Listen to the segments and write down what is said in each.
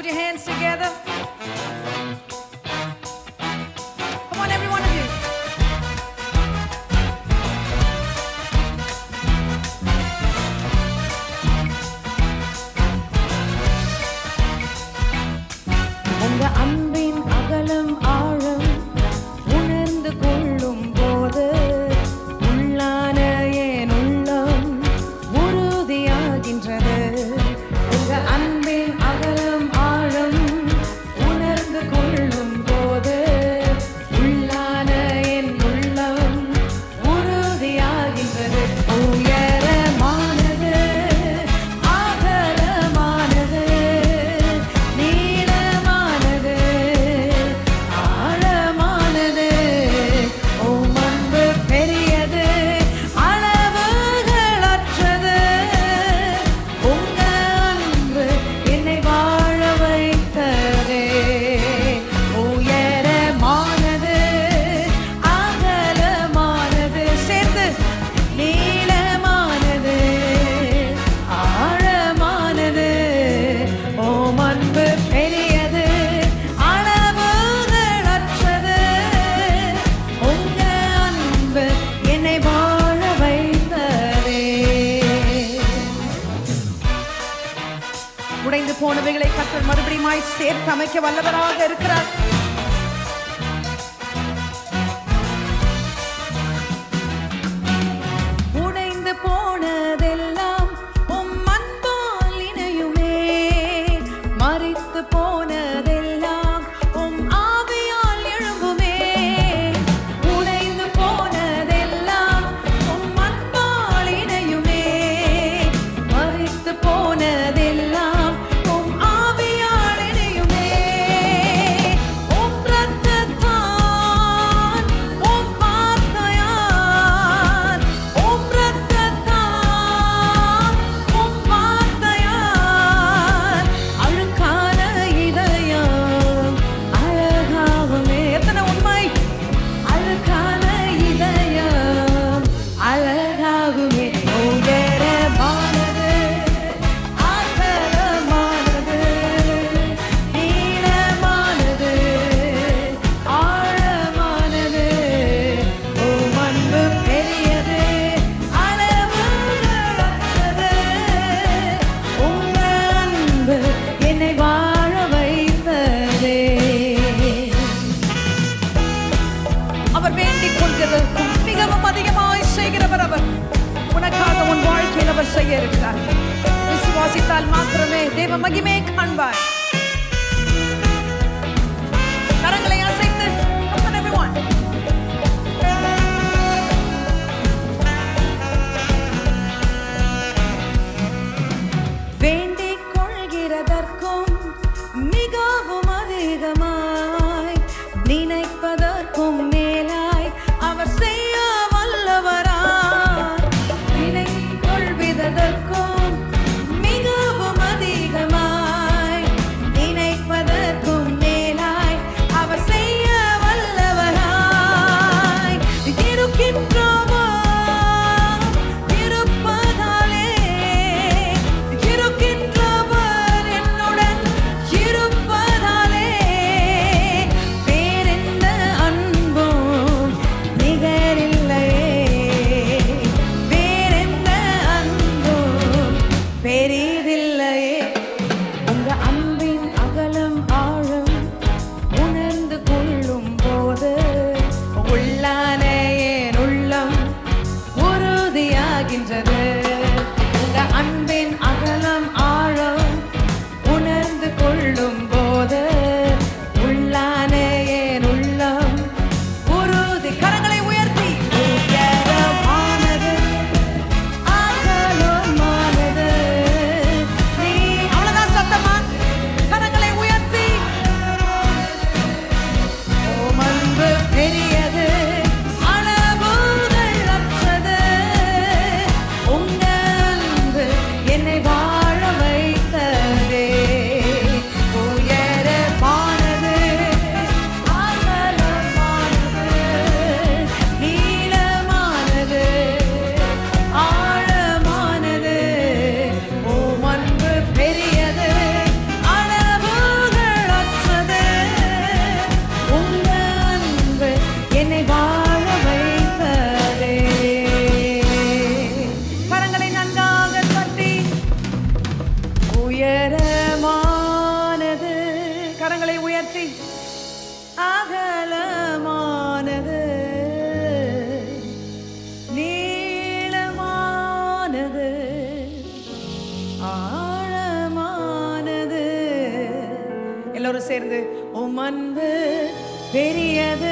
put your hands together. உடைந்து போனவைகளை கற்று மறுபடியும் சேர்த்து அமைக்க வல்லவராக இருக்கிறார். love me. ताल मात्र में देव मगी में खंडवा करंगले கரங்களை அகலமானது. நீளமானது ஆழமானது. எல்லோரும் சேர்ந்து உம் அன்பு பெரியது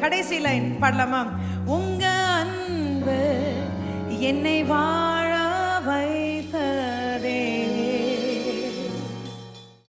கடைசி லைன் பாடலாமா? உங்க அன்பு என்னை வா